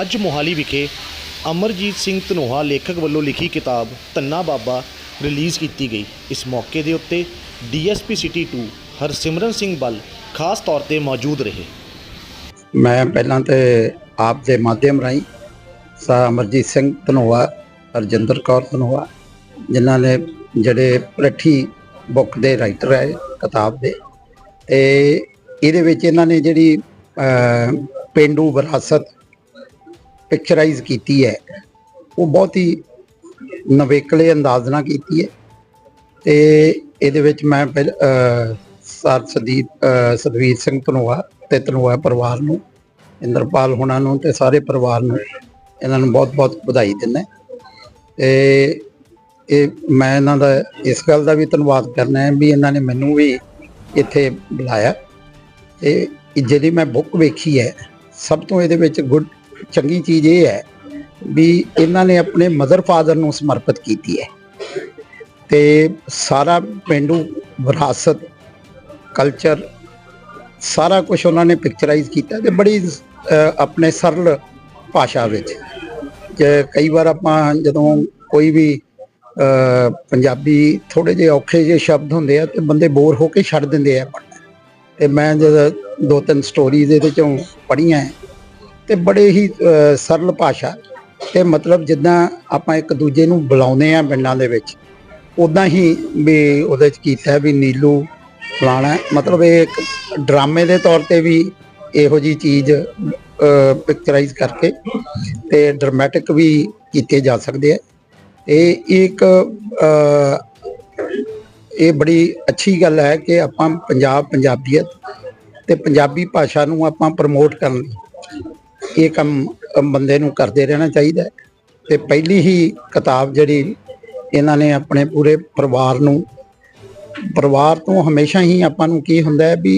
ਅੱਜ ਮੋਹਾਲੀ ਵਿਖੇ ਅਮਰਜੀਤ ਸਿੰਘ ਧਨੋਹਾ ਲੇਖਕ ਵੱਲੋਂ ਲਿਖੀ ਕਿਤਾਬ ਧੰਨਾ ਬਾਬਾ ਰਿਲੀਜ਼ ਕੀਤੀ ਗਈ। ਇਸ ਮੌਕੇ ਦੇ ਉੱਤੇ ਡੀਐਸਪੀ ਸਿਟੀ 2 ਹਰਸਿਮਰਨ ਸਿੰਘ ਬੱਲ ਖਾਸ ਤੌਰ ਤੇ ਮੌਜੂਦ ਰਹੇ। ਮੈਂ ਪਹਿਲਾਂ ਤੇ ਆਪ ਦੇ ਮਾਧਿਅਮ ਰਾਹੀਂ ਸਾ ਅਮਰਜੀਤ ਸਿੰਘ ਧਨੋਆ ਰਜਿੰਦਰ ਕੌਰ ਧਨੋਆ ਜਿਨ੍ਹਾਂ ਨੇ ਜਿਹੜੇ ਪ੍ਰਠੀ ਬੁੱਕ ਦੇ ਰਾਈਟਰ ਹੈ ਕਿਤਾਬ ਦੇ ਤੇ ਇਹਦੇ ਵਿੱਚ ਇਹਨਾਂ ਨੇ ਜਿਹੜੀ ਅਹ, ਪੇਂਡੂ ਵਿਰਾਸਤ ਪਿਕਚਰਾਈਜ਼ ਕੀਤੀ ਹੈ। ਉਹ ਬਹੁਤ ਹੀ ਨਵੇਕਲੇ ਅੰਦਾਜ਼ ਨਾਲ ਕੀਤੀ ਹੈ। ਤੇ ਇਹਦੇ ਵਿੱਚ ਮੈਂ ਪਹਿਲ ਅਹ, ਸਰ ਸਦੀਪ ਅਹ, ਸਤਵੀਰ ਸਿੰਘ ਧਨੋਆ ਤੇ ਧਨੋਆ ਪਰਿਵਾਰ ਨੂੰ ਇੰਦਰਪਾਲ ਹੁਣਾਂ ਨੂੰ ਤੇ ਸਾਰੇ ਪਰਿਵਾਰ ਨੂੰ ਇਹਨਾਂ ਨੂੰ ਬਹੁਤ-ਬਹੁਤ ਵਧਾਈ ਦਿੰਦਾ ਤੇ ਇਹ ਮੈਂ ਇਹਨਾਂ ਦਾ ਇਸ ਗੱਲ ਦਾ ਵੀ ਧੰਨਵਾਦ ਕਰਨਾ ਹੈ ਵੀ ਇਹਨਾਂ ਨੇ ਮੈਨੂੰ ਵੀ ਇੱਥੇ ਬੁਲਾਇਆ। ਤੇ ਇਹ ਜਿਹੜੀ ਮੈਂ ਬੁੱਕ ਵੇਖੀ ਹੈ ਸਭ ਤੋਂ ਇਹਦੇ ਵਿੱਚ ਗੁੱਡ ਚੰਗੀ ਚੀਜ਼ ਇਹ ਹੈ ਵੀ ਇਹਨਾਂ ਨੇ ਆਪਣੇ ਮਦਰ ਫਾਦਰ ਨੂੰ ਸਮਰਪਿਤ ਕੀਤੀ ਹੈ। ਤੇ ਸਾਰਾ ਪਿੰਡੂ ਵਿਰਾਸਤ ਕਲਚਰ ਸਾਰਾ ਕੁਝ ਉਹਨਾਂ ਨੇ ਪਿਕਚਰਾਈਜ਼ ਕੀਤਾ ਤੇ ਬੜੀ ਆਪਣੇ ਸਰਲ ਭਾਸ਼ਾ ਵਿੱਚ। ਜੇ ਕਈ ਵਾਰ ਆਪਾਂ ਜਦੋਂ ਕੋਈ ਵੀ ਪੰਜਾਬੀ ਥੋੜੇ ਜਿਹੇ ਔਖੇ ਜਿਹੇ ਸ਼ਬਦ ਹੁੰਦੇ ਆ ਤੇ ਬੰਦੇ ਬੋਰ ਹੋ ਕੇ ਛੱਡ ਦਿੰਦੇ ਆ। ਪੜ੍ਹਨਾ ਤੇ ਮੈਂ ਜਦ ਦੋ ਤਿੰਨ ਸਟੋਰੀਜ਼ ਇਹਦੇ ਚੋਂ ਪੜ੍ਹੀਆਂ ਤੇ ਬੜੇ ਹੀ ਸਰਲ ਭਾਸ਼ਾ ਤੇ ਮਤਲਬ ਜਿੱਦਾਂ ਆਪਾਂ ਇੱਕ ਦੂਜੇ ਨੂੰ ਬੁਲਾਉਂਦੇ ਆ ਪਿੰਡਾਂ ਦੇ ਵਿੱਚ ਉਦਾਂ ਹੀ ਵੀ ਉਹਦੇ ਚ ਕੀਤਾ ਵੀ ਨੀਲੂ ਫਲਾਣਾ, ਮਤਲਬ ਇਹ ਇੱਕ ਡਰਾਮੇ ਦੇ ਤੌਰ ਤੇ ਵੀ ਇਹੋ ਜੀ ਚੀਜ਼ ਪਿਕਚਰਾਈਜ਼ ਕਰਕੇ ਤੇ ਡਰਾਮੈਟਿਕ ਵੀ ਕੀਤੇ ਜਾ ਸਕਦੇ ਆ। ਇਹ ਇੱਕ ਇਹ ਬੜੀ ਅੱਛੀ ਗੱਲ ਹੈ ਕਿ ਆਪਾਂ ਪੰਜਾਬ ਪੰਜਾਬੀਅਤ ਤੇ ਪੰਜਾਬੀ ਭਾਸ਼ਾ ਨੂੰ ਆਪਾਂ ਪ੍ਰਮੋਟ ਕਰਨ ਲਈ ਇਹ ਕੰਮ ਬੰਦੇ ਨੂੰ ਕਰਦੇ ਰਹਿਣਾ ਚਾਹੀਦਾ ਹੈ। ਤੇ ਪਹਿਲੀ ਹੀ ਕਿਤਾਬ ਜਿਹੜੀ ਇਹਨਾਂ ਨੇ ਆਪਣੇ ਪੂਰੇ ਪਰਿਵਾਰ ਨੂੰ, ਪਰਿਵਾਰ ਤੋਂ ਹਮੇਸ਼ਾ ਹੀ ਆਪਾਂ ਨੂੰ ਕੀ ਹੁੰਦਾ ਹੈ ਵੀ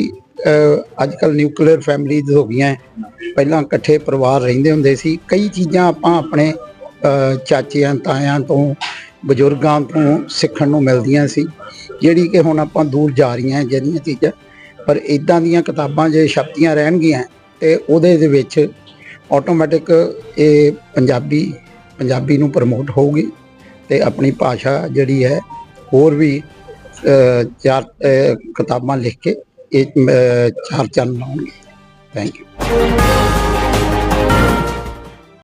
ਅੱਜ ਕੱਲ ਨਿਊਕਲੀਅਰ ਫੈਮਿਲੀਜ਼ ਹੋ ਗਈਆਂ ਪਹਿਲਾਂ ਇਕੱਠੇ ਪਰਿਵਾਰ ਰਹਿੰਦੇ ਹੁੰਦੇ ਸੀ। ਕਈ ਚੀਜ਼ਾਂ ਆਪਾਂ ਆਪਣੇ ਚਾਚਿਆਂ, ਤਾਇਆਂ ਤੋਂ, ਬਜ਼ੁਰਗਾਂ ਤੋਂ ਸਿੱਖਣ ਨੂੰ ਮਿਲਦੀਆਂ ਸੀ। ਜਿਹੜੀ ਕਿ ਹੁਣ ਆਪਾਂ ਦੂਰ ਜਾ ਰਹੀਆਂ ਜਿਹੜੀਆਂ ਚੀਜ਼ਾਂ। ਪਰ ਇਦਾਂ ਦੀਆਂ ਕਿਤਾਬਾਂ ਜੇ ਛਪਦੀਆਂ ਰਹਿਣਗੀਆਂ, ਤੇ ਉਹਦੇ ਦੇ ਵਿੱਚ ਆਟੋਮੈਟਿਕ ਇਹ ਪੰਜਾਬੀ ਪੰਜਾਬੀ ਨੂੰ ਪ੍ਰਮੋਟ ਹੋਊਗੀ ਤੇ ਆਪਣੀ ਭਾਸ਼ਾ ਜਿਹੜੀ ਹੈ ਹੋਰ ਵੀ ਚਾਰ ਕਿਤਾਬਾਂ ਲਿਖ ਕੇ ਇਹ ਚਾਰ ਚੰਨ ਲਾਉਣਗੇ। Thank you